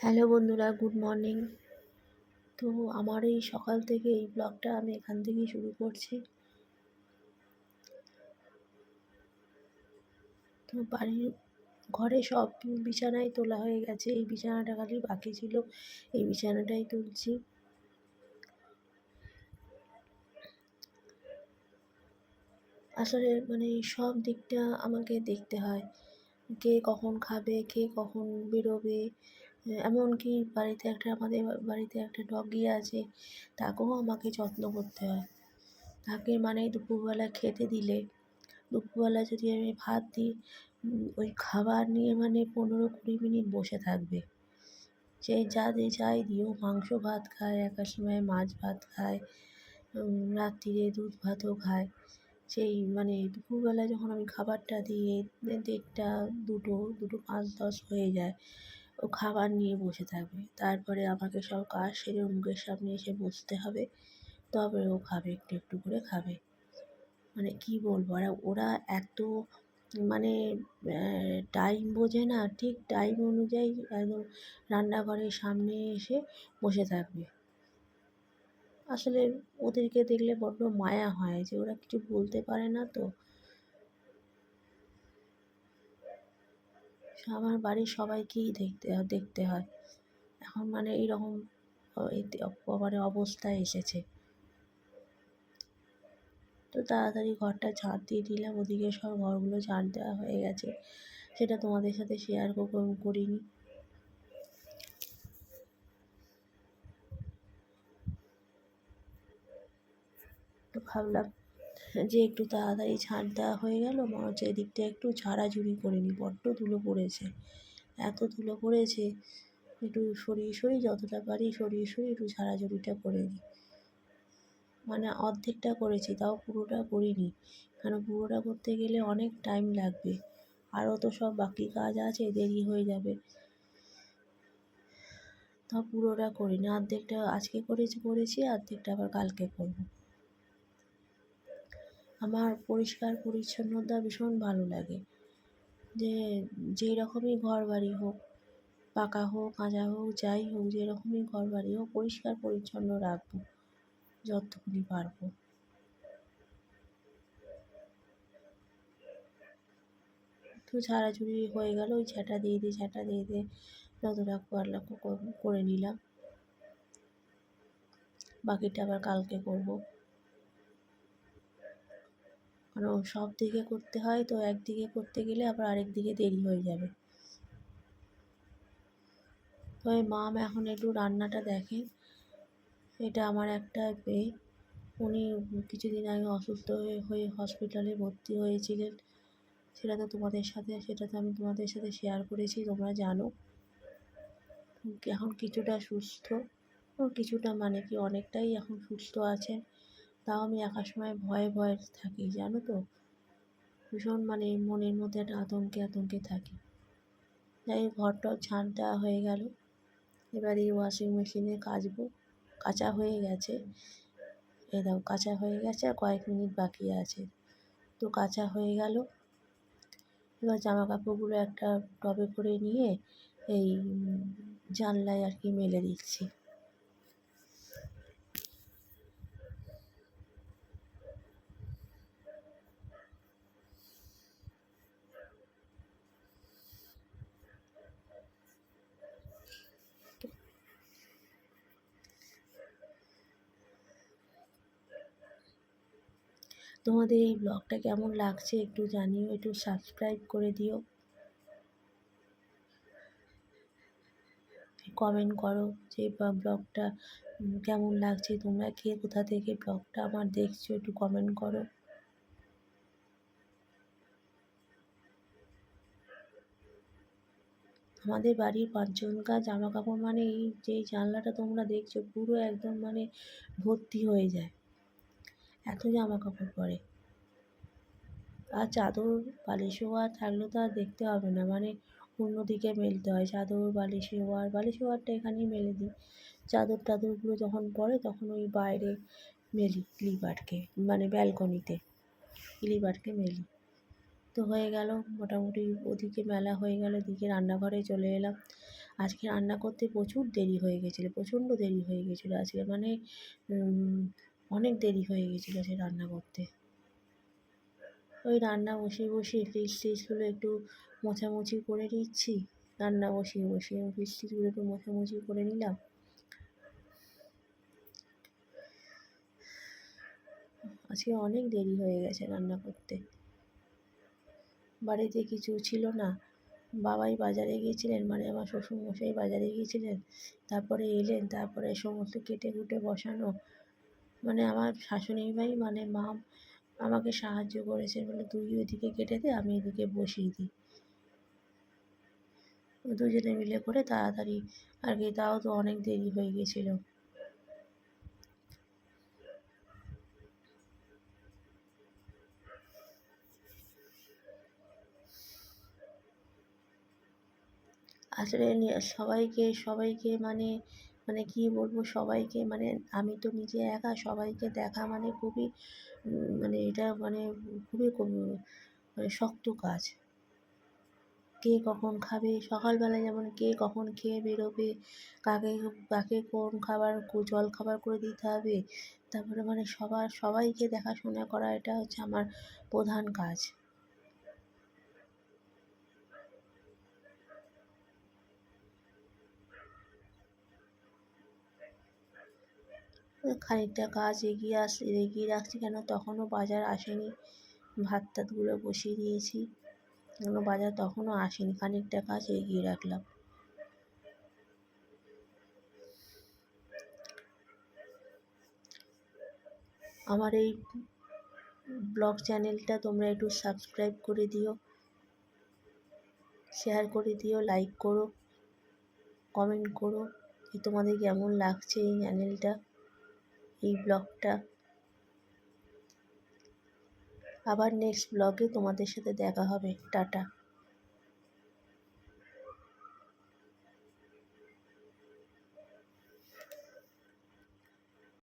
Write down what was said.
Hello বন্ধুরা, good morning. তো আমার এই সকাল থেকে এই ব্লগটা আমি এখান থেকেই শুরু করছি। তো বাড়ির ঘরে সব বিছানাই তোলা হয়ে গেছে। এই বিছানাটা খালি বাকি ছিল, এই বিছানাটাই তুলছি। আসলে মানে সব দিকটা আমাকে দেখতে হয়। কে কখন খাবে, কে কখন বেরোবে এমনকি বাড়িতে একটা আমাদের বাড়িতে একটা ডগি আছে, তাকেও আমাকে যত্ন করতে হয়। তাকে মানে দুপুরবেলা খেতে দিলে, দুপুরবেলা যদি আমি ভাত দিই ওই খাবার নিয়ে মানে পনেরো কুড়ি মিনিট বসে থাকবে। সে যা দিয়ে যাই দিও, মাংস ভাত খায়, একা সময় মাছ ভাত খায় রাত্রিরে দুধ ভাতও খায়। সেই মানে দুপুরবেলা যখন আমি খাবারটা দিই দেড়টা, দুটো দুটো পাঁচ দশ হয়ে যায়। ও খাবার নিয়ে বসে থাকবে। তারপরে আমাকে সব কাজ সেরে মুখের সামনে এসে বসতে হবে। তবে ও খাবে, একটু একটু করে খাবে। মানে কী বলব, আর ওরা এত মানে টাইম বোঝে না, ঠিক টাইম অনুযায়ী একদম রান্নাঘরের সামনে এসে বসে থাকবে। আসলে ওদেরকে দেখলে বড্ড মায়া হয় যে ওরা কিছু বলতে পারে না তো। আমার বাড়ির সবাইকেই দেখতে দেখতে হয়। এখন মানে এইরকম মানে অবস্থায় এসেছে। তো তাড়াতাড়ি ঘরটা ঝাড় দিয়ে দিলাম। ওদিকে সব ঘরগুলো ঝাড় দেওয়া হয়ে গেছে। সেটা তোমাদের সাথে শেয়ার করিনি। তো ভাবলাম যে একটু তাড়াতাড়ি ঝাঁট দেওয়া হয়ে গেল মনে হচ্ছে এদিকটা একটু ঝাড়াঝুড়ি করে নিই বড্ড ধুলো পড়েছে। এত ধুলো পড়েছে, একটু সরিয়ে সরিয়ে যতটা পারি সরিয়ে সরিয়ে একটু ঝাড়াঝুড়িটা করে নিই মানে অর্ধেকটা করেছি, তাও পুরোটা করিনি। কেন পুরোটা করতে গেলে অনেক টাইম লাগবে, আরও তো সব বাকি কাজ আছে, দেরি হয়ে যাবে। তাও পুরোটা করিনি, অর্ধেকটা আজকে করেছি করেছি, অর্ধেকটা আবার কালকে করব। আমার পরিষ্কার পরিচ্ছন্নতা ভীষণ ভালো লাগে। যে যেই রকমই ঘর বাড়ি হোক, পাকা হোক, কাঁচা হোক, যাই হোক যেরকমই ঘর বাড়ি হোক, পরিষ্কার পরিচ্ছন্ন রাখব, যতটুকুনি পারব। তো ঝাড়াঝুড়ি হয়ে গেল, ওই ঝাঁটা দিয়ে দিয়ে, ঝাঁটা দিয়ে দিয়ে যতটা পারলাম করে নিলাম। বাকিটা আবার কালকে করব। কারণ সব দিকে করতে হয়, তো একদিকে করতে গেলে আবার আরেক দিকে দেরি হয়ে যাবে। তবে মাম এখন একটু রান্নাটা দেখে এটা আমার একটা মেয়ে। উনি কিছুদিন আগে অসুস্থ হয়ে হয়ে হসপিটালে ভর্তি হয়েছিলেন। সেটা তো তোমাদের সাথে, সেটা তো আমি তোমাদের সাথে শেয়ার করেছি, তোমরা জানো। এখন কিছুটা সুস্থ। কিছুটা মানে কি, অনেকটাই এখন সুস্থ আছেন। তাও আমি একার সময় ভয়ে ভয়ে থাকি, জানো তো? ভীষণ মানে মনের মধ্যে একটা আতঙ্কে আতঙ্কে থাকি। যাই ঘরটাও ছাদ দেওয়া হয়ে গেল। এবার এই ওয়াশিং মেশিনে কাচবো। কাচা হয়ে গেছে। এ দাও কাচা হয়ে গেছে আর কয়েক মিনিট বাকি আছে। তো কাচা হয়ে গেল। এবার জামা কাপড়গুলো একটা টবে করে নিয়ে এই জানলায় আর কি মেলে দিচ্ছি। তোমাদের এই ব্লগটা কেমন লাগছে একটু জানিও, একটু সাবস্ক্রাইব করে দিও। কমেন্ট করো যে ব্লগটা কেমন লাগছে, তোমরা কে কোথা থেকে ব্লগটা আমার দেখছ একটু কমেন্ট করো। আমাদের বাড়ির পাঁচজন পাঁচজনকার জামা কাপড় মানে এই যে জানলাটা তোমরা দেখছ পুরো একদম মানে ভর্তি হয়ে যায়। এত জামা কাপড় পরে। আর চাদর বালিশ ওয়ার থাকলে তো আর দেখতে হবে না। মানে অন্যদিকে মেলতে হয়। চাদর, বালিশ ওয়ার বালিশ ওয়ারটা এখানেই মেলে দিই। চাদর টাদরগুলো যখন পরে তখন ওই বাইরে মেলি ক্লিপারকে মানে ব্যালকনিতে ক্লিপারকে মেলি। তো হয়ে গেল মোটামুটি ওদিকে মেলা হয়ে গেল, এদিকে রান্নাঘরে চলে এলাম। আজকে রান্না করতে প্রচুর দেরি হয়ে গেছিল, প্রচণ্ড দেরি হয়ে গেছিল। আজকে মানে অনেক দেরি হয়ে গেছিল সে রান্না করতে। ওই রান্না বসিয়ে বসিয়ে ফ্রিজ ট্রিজগুলো একটু মোছামুছি করে নিচ্ছি। রান্না বসিয়ে বসিয়ে ফ্রিজ ট্রিজগুলো একটু মোছামুছি করে নিলাম। আজকে অনেক দেরি হয়ে গেছে রান্না করতে। বাড়িতে কিছু ছিল না। বাবাই বাজারে গিয়েছিলেন মানে আমার শ্বশুরমশাই বাজারে গিয়েছিলেন। তারপরে এলেন, তারপরে সমস্ত কেটে কুটে বসানো। মানে আমার শাশুড়ি ভাই মানে মা আমাকে সাহায্য করেছে বলে তুই ওইদিকে কেটে দে, আমি এদিকে বসিয়ে দিই। দুজনে মিলে করে তাড়াতাড়ি আর কি, তাও তো অনেক দেরি হয়ে গেছিল। আসলে সবাইকে সবাইকে মানে মানে কী বলব সবাইকে মানে আমি তো নিজে একা সবাইকে দেখা মানে খুবই মানে এটা মানে খুবই মানে শক্ত কাজ। কে কখন খাবে? সকালবেলায় যেমন কে কখন খেয়ে বেরোবে? কাকে কাকে কোন খাবার জল খাবার করে দিতে হবে? তারপরে মানে সবার, সবাইকে দেখাশোনা করা এটা হচ্ছে আমার প্রধান কাজ। খানিকটা কাজ এগিয়ে আস এগিয়ে রাখছি কেন? তখনও বাজার আসেনি। ভাত টাতগুলো বসিয়ে দিয়েছি। এখনও বাজার তখনও আসেনি। খানিকটা কাজ এগিয়ে রাখলাম। আমার এই ব্লগ চ্যানেলটা তোমরা একটু সাবস্ক্রাইব করে দিও। শেয়ার করে দিও, লাইক করো, কমেন্ট করো। যে তোমাদের কেমন লাগছে এই চ্যানেলটা? এই ব্লগটা। আবার নেক্সট ব্লগে তোমাদের সাথে দেখা হবে। টাটা।